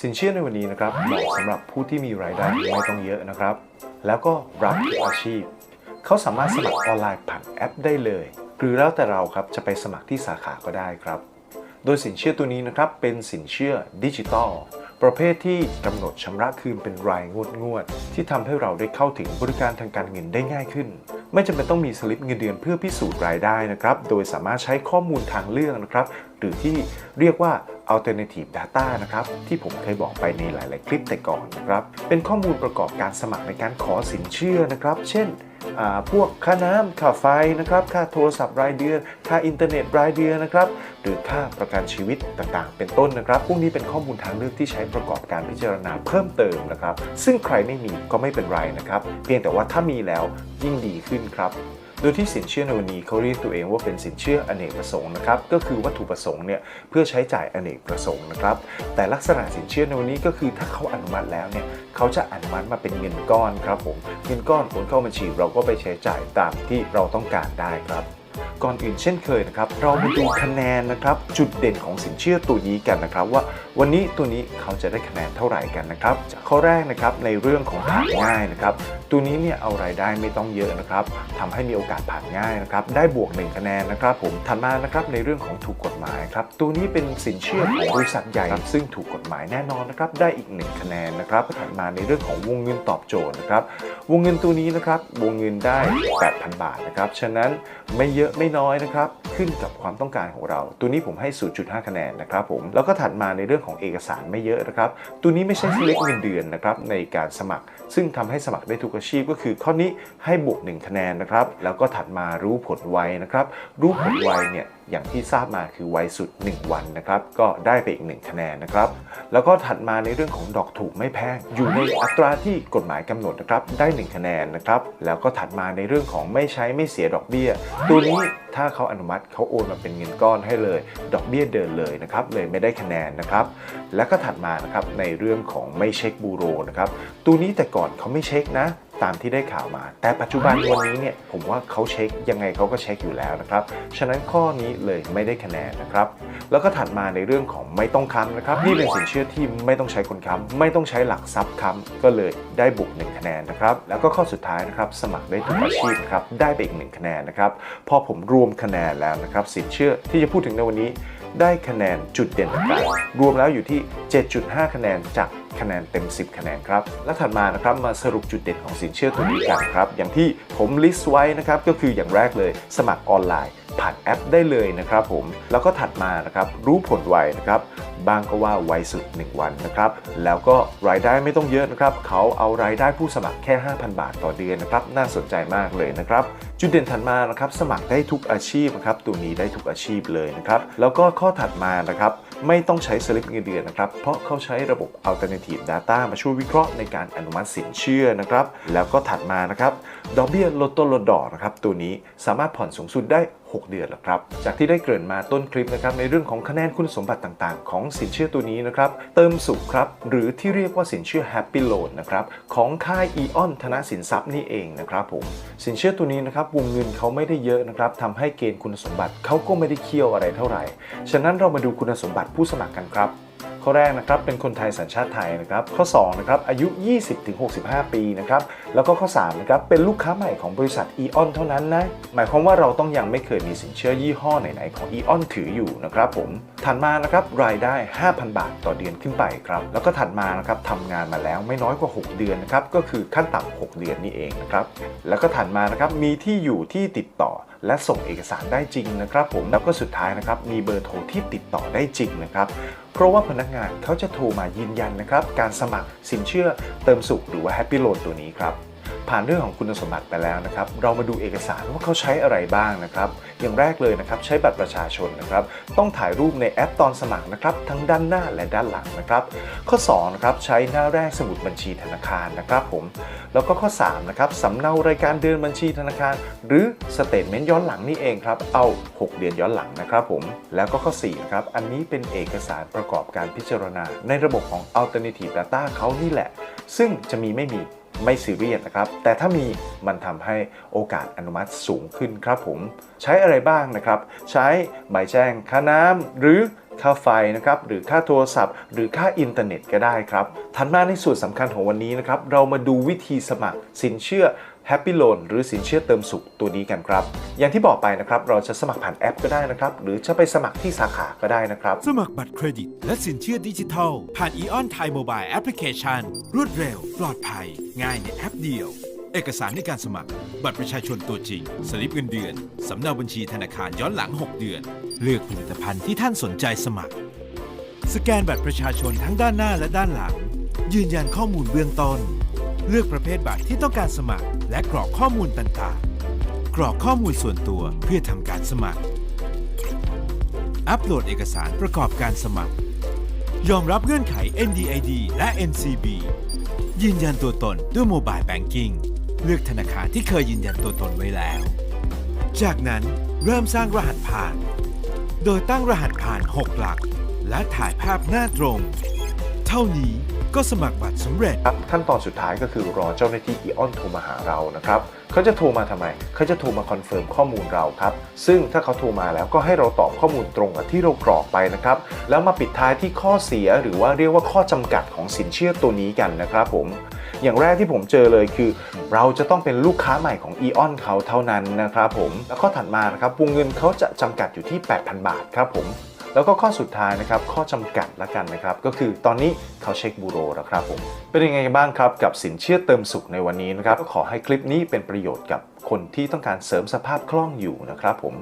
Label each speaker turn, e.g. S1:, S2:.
S1: สินเชื่อในวันนี้นะครับเหมาะสำหรับผู้ที่มีรายได้ไม่ต้องเยอะนะครับ แล้วก็รับทุกอาชีพ เขาสามารถสมัครออนไลน์ผ่านแอปได้เลย หรือแล้วแต่เราครับจะไปสมัครที่สาขาก็ได้ครับ โดยสินเชื่อตัวนี้นะครับเป็นสินเชื่อดิจิตอลประเภทที่กำหนดชำระคืนเป็นรายงวดงวดๆที่ทำให้เราได้เข้าถึงบริการทางการเงินได้ง่ายขึ้น ไม่จำเป็นต้องมีสลิปเงินเดือนเพื่อพิสูจน์รายได้นะครับ โดยสามารถใช้ข้อมูลทางเลือกนะครับ หรือที่เรียกว่า alternative data นะครับ ที่ผมเคยบอกไปในหลาย ๆ คลิปแต่ก่อนนะครับ เป็นข้อมูลประกอบการสมัครในการขอสินเชื่อนะครับ เช่น พวกค่าน้ำค่าไฟนะครับค่าโทรศัพท์รายเดือน ค่าอินเทอร์เน็ตรายเดือนนะครับหรือค่าประกันชีวิตต่างๆ เป็นต้นนะครับพวกนี้เป็นข้อมูลทางเลือกที่ใช้ประกอบการพิจารณาเพิ่มเติมนะครับ ซึ่งใครไม่มีก็ไม่เป็นไรนะครับ เพียงแต่ว่าถ้ามีแล้วยิ่งดีขึ้นครับ โดยที่สินเชื่อในวันนี้เขาเรียกตัวเองว่าเป็นสินเชื่ออเนกประสงค์นะครับ ก็คือวัตถุประสงค์เนี่ยเพื่อใช้จ่ายอเนกประสงค์นะครับ แต่ลักษณะสินเชื่อในวันนี้ก็คือถ้าเขาอนุมัติแล้วเนี่ยเขาจะอนุมัติมาเป็นเงินก้อนครับผม เงินก้อนโอนเข้าบัญชีเราก็ไปใช้จ่ายตามที่เราต้องการได้ครับ ก่อนอื่นเช่นเคยนะครับ เรามาดูคะแนนนะครับ จุดเด่นของสินเชื่อตัวนี้กันนะครับ ว่าวันนี้ตัวนี้เขาจะได้คะแนนเท่าไหร่กันนะครับจากข้อแรกนะครับในเรื่องของผ่านง่ายนะครับ ตัวนี้เนี่ยเอารายได้ไม่ต้องเยอะนะครับทำให้มีโอกาสผ่านง่ายนะครับ ได้บวก 1 คะแนนนะครับ ผมถัดมานะครับในเรื่องของถูกกฎหมายครับตัวนี้เป็นสินเชื่อของบริษัทใหญ่ซึ่งถูกกฎหมายแน่นอนนะครับได้อีก 1 คะแนนนะครับถัดมาในเรื่องของวงเงินตอบโจทย์นะครับวงเงินตัวนี้นะครับวงเงินได้ 8,000 บาทนะครับฉะนั้นไม่เยอะไม่น้อยนะครับขึ้นกับความต้องการของเรา ตัวนี้ผมให้ 0.5 คะแนนนะครับผมแล้วก็ถัดมาในเรื่องของเอกสารไม่เยอะนะครับตัวนี้ไม่ใช่เล็กเงินเดือนนะครับในการสมัคร ซึ่งทำให้สมัครได้ทุกอาชีพก็คือข้อนี้ให้บวก 1 คะแนนนะครับแล้วก็ถัดมารู้ผลไวนะครับรู้ผลไวเนี่ย อย่างที่ทราบมาคือไวสุด 1 วันนะครับก็ได้ไปอีก 1 คะแนนนะครับแล้วก็ถัดมาในเรื่องของดอกถูกไม่แพง อยู่ในอัตราที่กฎหมายกำหนดนะครับได้ 1 คะแนนนะครับแล้วก็ถัดมาในเรื่องของไม่ใช้ไม่เสียดอกเบี้ย ตัวนี้ ถ้าเขาอนุมัติเขาโอนมาเป็นเงินก้อนให้เลย ดอกเบี้ยเดินเลยนะครับเลยไม่ได้คะแนนนะครับแล้วก็ถัดมานะครับในเรื่องของไม่เช็คบูโรนะครับตัวนี้แต่ก่อนเขาไม่เช็คนะตามที่ได้ข่าวมา แต่ปัจจุบันวันนี้เนี่ยผมว่าเขาเช็คยังไงเขาก็เช็คอยู่แล้วนะครับ ฉะนั้นข้อนี้เลยไม่ได้คะแนนนะครับ แล้วก็ถัดมาในเรื่องของไม่ต้องค้ำนะครับนี่เป็นสินเชื่อที่ไม่ต้องใช้คนค้ำไม่ต้องใช้หลักทรัพย์ค้ำก็เลยได้บวก1คะแนนนะครับ แล้วก็ข้อสุดท้ายนะครับสมัครได้ทุกอาชีพครับได้ไปอีก1คะแนนนะครับพอผมรวมคะแนนแล้วนะครับสินเชื่อที่จะพูดถึงในวันนี้ได้คะแนนจุดเด่นต่างๆรวมแล้วอยู่ที่ 7.5 คะแนนจากคะแนนเต็ม 10 คะแนนครับ และถัดมานะครับมาสรุปจุดเด่นของสินเชื่อตัวนี้กันครับ อย่างที่ผมลิสต์ไว้นะครับก็คืออย่างแรกเลย สมัครออนไลน์ ผ่านแอปได้เลยนะครับผม แล้วก็ถัดมานะครับรู้ผลไวนะครับบางก็ว่าไวสุด 1 วันนะครับ แล้วก็รายได้ไม่ต้องเยอะนะครับเขาเอารายได้ผู้สมัครแค่ 5,000 บาทต่อเดือนนะครับน่าสนใจมากเลยนะครับ จุดเด่นถัดมานะครับสมัครได้ทุกอาชีพนะครับตัวนี้ได้ทุกอาชีพเลยนะครับแล้วก็ข้อถัดมานะครับไม่ต้องใช้สลิปเงินเดือนนะครับเพราะเขาใช้ระบบ alternative data มาช่วยวิเคราะห์ในการอนุมัติสินเชื่อนะครับแล้วก็ถัดมานะครับดอกเบี้ยลดต้นลดดอกนะครับตัวนี้สามารถผ่อนสูงสุดได้ 6 เดือนแล้วครับจากที่ได้เกริ่นมาต้นคลิปนะครับในเรื่องของคะแนนคุณสมบัติต่างๆ ของสินเชื่อตัวนี้นะครับเติมสุขครับหรือที่เรียกว่าสินเชื่อ Happy Loan นะครับของค่าย Eon ธนสินทรัพย์นี่เองนะครับผมสินเชื่อตัวนี้นะครับวงเงินเขาไม่ได้เยอะนะครับทำให้เกณฑ์คุณสมบัติเขาก็ไม่ได้เคี่ยวอะไรเท่าไหร่ ฉะนั้นเรามาดูคุณสมบัติผู้สมัครกันครับข้อแรกนะครับเป็นคนไทยสัญชาติไทยนะครับข้อ2นะครับอายุ 20-65 ปีนะครับแล้วก็ข้อ3นะครับเป็นลูกค้าใหม่ของบริษัท Eon เท่านั้นนะหมายความว่าเราต้องยังไม่เคยมีสินเชื่อยี่ห้อไหนๆของ Eon ถืออยู่นะครับผม ถัดมานะครับรายได้ 5,000 บาทต่อเดือนขึ้นไปครับแล้วก็ถัดมานะครับทำงานมาแล้วไม่น้อยกว่า 6 เดือนนะครับก็คือขั้นต่ำ6 เดือนนี่เองนะครับแล้วก็ถัดมานะครับมีที่อยู่ที่ติดต่อและส่งเอกสารได้จริงนะครับผมแล้วก็สุดท้ายนะครับมีเบอร์โทรที่ติดต่อได้จริงนะครับเพราะว่าพนักงานเขาจะโทรมายืนยันนะครับการสมัครสินเชื่อเติมสุขหรือว่า Happy Loan ตัวนี้ครับ ผ่านเรื่องของคุณสมบัติไปแล้วนะครับ เรามาดูเอกสารว่าเขาใช้อะไรบ้างนะครับ อย่างแรกเลยนะครับใช้บัตรประชาชนนะครับ ต้องถ่ายรูปในแอปตอนสมัครนะครับ ทั้งด้านหน้าและด้านหลังนะครับ ข้อ2นะครับใช้หน้าแรกสมุดบัญชีธนาคารนะครับผม แล้วก็ข้อ3นะครับสำเนารายการเดินบัญชีธนาคาร หรือสเตทเมนต์ย้อนหลังนี่เองครับ เอา 6 เดือนย้อนหลังนะครับผม แล้วก็ข้อ4นะครับ อันนี้เป็นเอกสารประกอบการพิจารณา ในระบบของ Alternative Data เขานี่แหละ ซึ่งจะมีไม่มี ไม่ซีเรียสนะครับ แต่ถ้ามีมันทำให้โอกาสอนุมัติสูงขึ้นครับผม ใช้อะไรบ้างนะครับ ใช้ใบแจ้งค่าน้ำหรือค่าไฟนะครับหรือค่าโทรศัพท์ หรือค่าอินเทอร์เน็ตก็ได้ครับ ถัดมาในส่วนสำคัญของวันนี้นะครับ เรามาดูวิธีสมัครสินเชื่อ Happy Loan หรือสินเชื่อเติมสุขตัวนี้กันครับ อย่างที่บอกไปนะครับ เราจะสมัครผ่านแอปก็ได้นะครับ หรือจะไปสมัครที่สาขาก็ได้นะครับ
S2: สมัครบัตรเครดิต และสินเชื่อดิจิทัล ผ่าน Eon Thai Mobile Application รวดเร็ว ปลอดภัย ง่ายในแอปเดียว เอกสารในการสมัคร บัตรประชาชนตัวจริง สลิปเงินเดือน สำเนาบัญชีธนาคารย้อนหลัง 6 เดือน เลือกผลิตภัณฑ์ที่ท่านสนใจสมัคร สแกนบัตรประชาชนทั้งด้านหน้าและด้านหลัง ยืนยันข้อมูลเบื้องต้น เลือกประเภทบัตรที่ต้องการสมัคร และกรอกข้อมูลต่างๆ กรอกข้อมูลส่วนตัวเพื่อทำการสมัคร อัปโหลดเอกสารประกอบการสมัคร ยอมรับเงื่อนไข NDID และ NCB ยืนยันตัวตนด้วยโมบายแบงกิ้งเลือกธนาคารที่เคยยืนยันตัวตนไว้แล้ว จากนั้นเริ่มสร้างรหัสผ่าน โดยตั้งรหัสผ่าน 6 หลัก และถ่ายภาพหน้าตรง เท่านี้ ก็สมัครบัตรสำเร็จ
S1: ขั้นตอนสุดท้ายก็คือรอเจ้าหน้าที่อีออนโทรมาหาเรานะครับเขาจะโทรมาทำไม เขาจะโทรมาคอนเฟิร์มข้อมูลเราครับ ซึ่งถ้าเขาโทรมาแล้วก็ให้เราตอบข้อมูลตรงกับที่เรากรอกไปนะครับ แล้วมาปิดท้ายที่ข้อเสียหรือว่าเรียกว่าข้อจำกัดของสินเชื่อตัวนี้กันนะครับผม อย่างแรกที่ผมเจอเลยคือ เราจะต้องเป็นลูกค้าใหม่ของ e ออนเขาเท่านั้นนะครับผม แล้วข้อถัดมานะครับวงเงินเขาจะจำกัดอยู่ที่ 8,000 บาทครับผม แล้วก็ข้อสุดท้ายนะครับข้อจำกัดละกันนะครับก็คือตอนนี้เขาเช็คบูโรแล้วครับผมเป็นยังไงบ้างครับกับสินเชื่อเติมสุขในวันนี้นะครับก็ขอให้คลิปนี้เป็นประโยชน์กับคนที่ต้องการเสริมสภาพคล่องอยู่นะครับผม